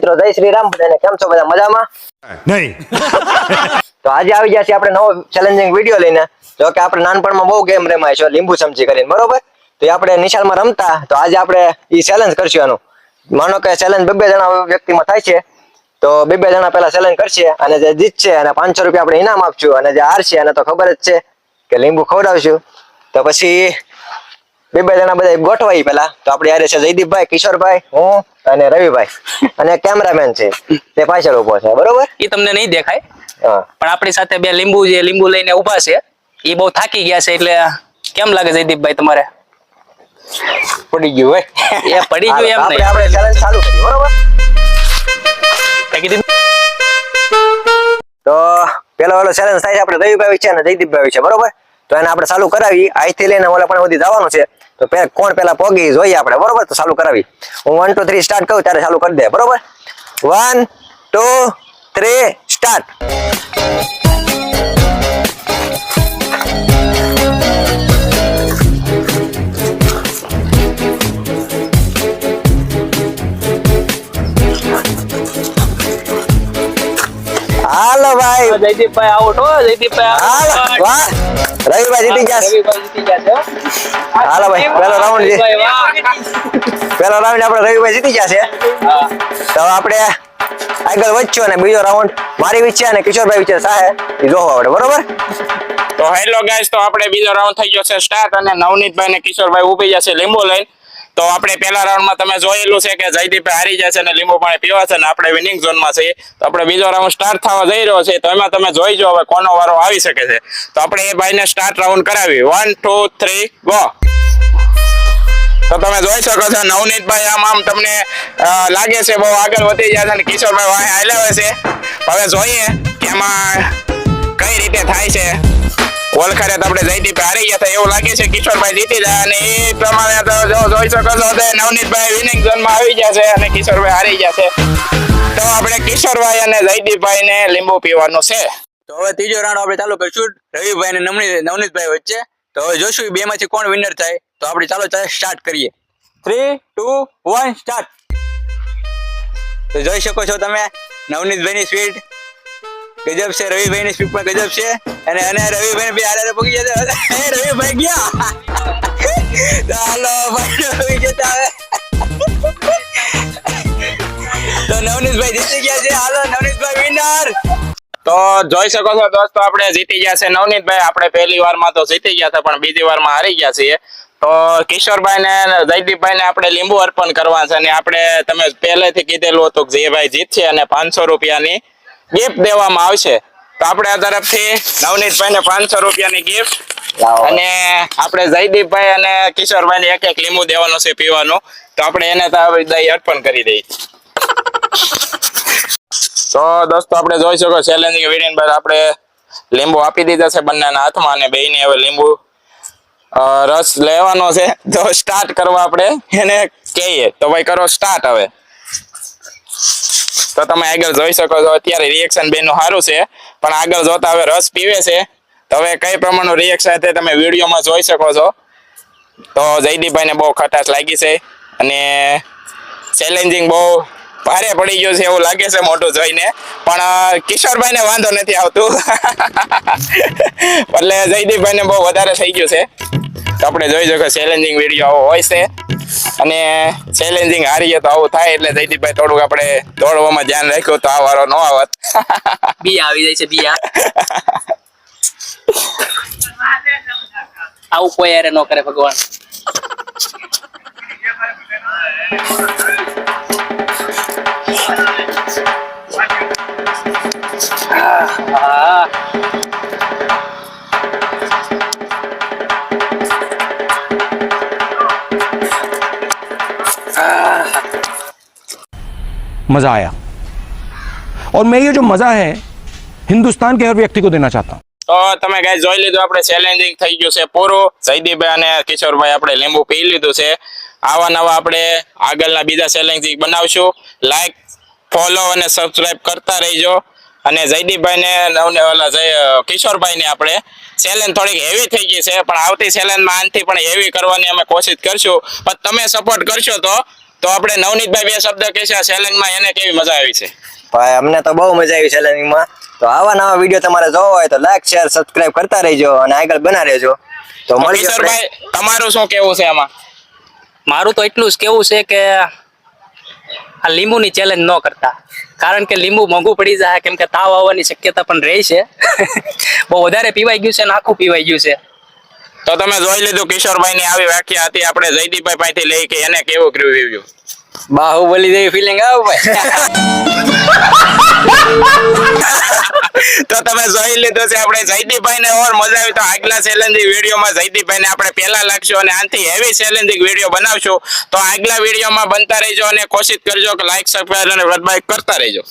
મિત્રો જય શ્રી રામ બધાને કેમ છો? બધા મજામાં? નહીં. તો આજે આવી ગયા છે આપણે નવો ચેલેન્જિંગ વીડિયો લઈને. જો કે આપણે નાનપણમાં બહુ ગેમ રમાય છે લીંબુ ચમચી કરીને બરોબર? તો એ આપણે નિશાળમાં રમતા તો આજે આપણે એ ચેલેન્જ કરશું એનું માનો કે ચેલેન્જ બે બે જણા વ્યક્તિમાં થાય છે તો બે બે જણા પહેલા ચેલેન્જ કરશે અને જે જીતશે અને પાંચસો રૂપિયા આપણે ઇનામ આપશું અને જે હારશે એને તો ખબર જ છે કે લીંબુ ખવડાવશું. તો પછી બે બે જણા બધા ગોઠવાઈ પેલા તો આપણે યારે છે જયદીપભાઈ કિશોરભાઈ હું. અને રવિભાઈ. અને કેમેરામેન છે તે પાછળ ઊભો છે. બરોબર? એ તમને નહીં દેખાય. પણ આપણી સાથે બે લીંબુ જે લીંબુ લઈને ઊભા છે એ બહુ થાકી ગયા છે એટલે કેમ લાગે જયદીપભાઈ તમારે? પડી ગયું હોય એ પડી ગયું એમ નહીં. આપણે ચેલેન્જ ચાલુ કરી બરોબર? તો પેલો પેલો ચેલેન્જ થાય છે આપણે રવિભાઈ છે અને જયદીપભાઈ છે બરોબર? તો એને આપણે ચાલુ કરાવી. અહીંથી લઈને ઓલા પણ સુધી જવાનું છે. તો કોણ પેલા પોગી જોઈએ આપણે. બરોબર? તો ચાલુ કરાવી. હું વન ટુ થ્રી સ્ટાર્ટ કરું ત્યારે ચાલુ કરી દે. બરોબર? વન ટુ થ્રી સ્ટાર્ટ હાલો ભાઈ. જયદીપભાઈ આઉટ હો. જયદીપભાઈ વાહ. રવિભાઈ જીતી ગયા રવિભાઈ જીતી ગયા છે હાલો ભાઈ, પહેલો રાઉન્ડ પેલો રાઉન્ડ આપણે રવિભાઈ જીતી ગયા છે. તો આપણે આગળ વધશું અને બીજો રાઉન્ડ મારી વિશે અને કિશોરભાઈ વિશે સાહે એ જોવા આપણે બરોબર? તો હેલો ગાઈસ તો આપણે બીજો રાઉન્ડ થઈ ગયો છે સ્ટાર્ટ અને નવનીતભાઈ ને કિશોરભાઈ ઊભી જશે લીંબુ લઈને. તો આપણે પહેલા રાઉન્ડમાં તમે જોયેલું છે કે જયદીપે હારી જશે અને લીંબુ પાણી પીવા છે અને આપણે વિનિંગ ઝોનમાં છીએ. તો આપણે બીજો રાઉન્ડ સ્ટાર્ટ થવા જઈ રહ્યો છે. તો એમાં તમે જોઈજો હવે કોનો વારો આવી શકે છે. તો આપણે એ ભાઈને સ્ટાર્ટ રાઉન્ડ કરાવી. વન ટુ થ્રી ગો તો તમે જોઈ શકો છો, નવનીતભાઈ આમ આમ તમને લાગે છે બહુ આગળ વધી ગયા છે અને કિશોરભાઈ વાય હાલ્યા છે. હવે જોઈએ કે એમાં કઈ રીતે થાય છે. તો આપણે જયદીપ હારી ગયા હતા. એવું લાગે છે કિશોરભાઈ જીતી જાય અને એ પ્રમાણે તો જોઈ શકો છો તો નવનીતભાઈ વિનિંગ ઝોનમાં આવી ગયા છે અને કિશોરભાઈ હારી ગયા છે. તો આપણે કિશોરભાઈ અને જયદીપભાઈ ને લીંબુ પીવાનું છે. તો હવે ત્રીજો રાઉન્ડ આપણે ચાલુ કરીશું. રવિભાઈ અને નવની નવનીતભાઈ વચ્ચે. તો હવે જોશું બે માંથી કોણ વિનર થાય. તો આપણે ચાલો સ્ટાર્ટ કરીએ. થ્રી ટુ વન સ્ટાર્ટ તો જોઈ શકો છો તમે નવનીતભાઈની સ્પીડ ગજબ છે, રવિભાઈની સ્પીડ પણ ગજબ છે. અને અને રવિભાઈ બી આરે પગી જશે એ રવિભાઈ ગયા. ચાલો ભાઈ રવિ જતા તો નવનીશભાઈ જીતી ગયા છે. હાલો નવનીશભાઈ વિનર તો જોઈ શકો છો દોસ્તો, આપણે જીતી ગયા છે નવનીતભાઈ. આપણે પહેલી વારમાં તો જીતી ગયા હતા, પણ બીજી વારમાં હારી ગયા છીએ. તો કિશોરભાઈ ને જયદીપભાઈ ને આપણે લીંબુ અર્પણ કરવા છે. અને આપણે તમે પહેલેથી કીધેલું હતું કે જે ભાઈ જીતશે અને પાંચસો રૂપિયાની ગિફ્ટ દેવામાં આવશે. તો આપણે આ તરફથી નવનીતભાઈ ને પાંચસો રૂપિયાની ગિફ્ટ અને આપણે જયદીપભાઈ અને કિશોરભાઈ ને એક એક લીંબુ દેવાનું છે પીવાનું. તો આપણે એને દહીં અર્પણ કરી દઈએ. તો દોસ્તો આપણે જોઈ શકો ચેલેન્જિંગ વીડિયો બાદ આપણે લીંબુ આપી દીધા છે બંનેના હાથમાં અને બેયને હવે લીંબુ રસ લેવાનો છે. તો સ્ટાર્ટ કરવા આપણે એને કહીએ. તો ભાઈ કરો સ્ટાર્ટ હવે. તો તમે આગળ જોઈ શકો છો, અત્યારે રિએક્શન બેનું સારું છે. પણ આગળ જોતા હવે રસ પીવે છે. તો હવે કઈ પ્રમાણનું રિએક્શન છે તમે વિડીયોમાં જોઈ શકો છો. તો જયદીપભાઈને બહુ ખટાશ લાગી છે. અને ચેલેન્જિંગ બહુ ભારે પડી ગયું છે એવું લાગે છે મોટું જોઈને. પણ કિશોરભાઈને વાંધો નથી આવતું. એટલે જયદીપભાઈને બહુ વધારે થઈ ગયું છે. તો આપણે જોઈ શકો ચેલેન્જિંગ વીડિયો આવો હોય છે. અને ચેલેન્જિંગ હારીએ તો આવું થાય એટલે જયદીપભાઈ થોડુંક આપણે દોડવામાં ધ્યાન રાખ્યું તો આ વારો ન આવત. બી આવી જાય છે બી આવું કોઈ યારે ન કરે ભગવાન. આહ, मज़ा आया और मैं ये जो मज़ा है हिंदुस्तान के हर व्यक्ति को देना चाहता हूँ તો તમે ગાઈસ જોઈ લીધું આપણે ચેલેન્જિંગ થઈ ગયું છે પૂરું જયદીપભાઈ અને કિશોરભાઈ આપણે લીંબુ પી લીધું છે આવા નવા આપણે આગળના બીજા ચેલેન્જિંગ બનાવશું લાઈક ફોલો અને સબસ્ક્રાઇબ કરતા રહીજો અને જયદીપભાઈને નવને ઓલા જય કિશોરભાઈને આપણે ચેલેન્જ થોડીક હેવી થઈ ગઈ છે પણ આવતી ચેલેન્જમાં આનથી પણ હેવી કરવાની અમે કોશિશ કરશું પણ તમે સપોર્ટ કરશો તો તો આપણે નવનીતભાઈ બે શબ્દ કહેશે આ ચેલેન્જમાં એને કેવી મજા આવી છે? ભાઈ અમને તો બહુ મજા આવી ચેલેન્જિંગમાં તો આવા નવા વીડિયો તમારે જોવો હોય તો લાઈક શેર સબસ્ક્રાઇબ કરતા રહેજો અને આગળ બના રહેજો. તો તો ભાઈ તમારું શું કેવું છે આમાં? મારું તો એટલું જ કેવું છે કે આ લીંબુની ચેલેન્જ ન કરતા. કારણ કે લીંબુ મોંઘું પડી જાય કેમ કે તાવ આવવાની શક્યતા પણ રહી છે. બહુ વધારે પીવાઈ ગયું છે ને આખું પીવાઈ ગયું છે. તો તમે જોઈ લીધું કિશોરભાઈ ની આવી વ્યાખ્યા હતી આપણે જયદીપભાઈ પાસેથી લઈ કે એને કેવું કર્યું રિવ્યુ બાહુબલી જેવી ફિલિંગ આવું ભાઈ. તો તમે જોઈ લીધું છે આપણે જયદીપભાઈ ને ઓર મજા આવી તો આગલા ચેલેન્જિંગ વિડીયોમાં જયદીપભાઈ ને આપણે પહેલા લાગશું અને આનાથી હેવી ચેલેન્જિંગ વીડિયો બનાવશું. તો આગલા વિડીયોમાં બનતા રહેજો અને કોશિશ કરજો કે લાઈક સબસ્ક્રાઈબ અને વડબાઈક કરતા રહેજો.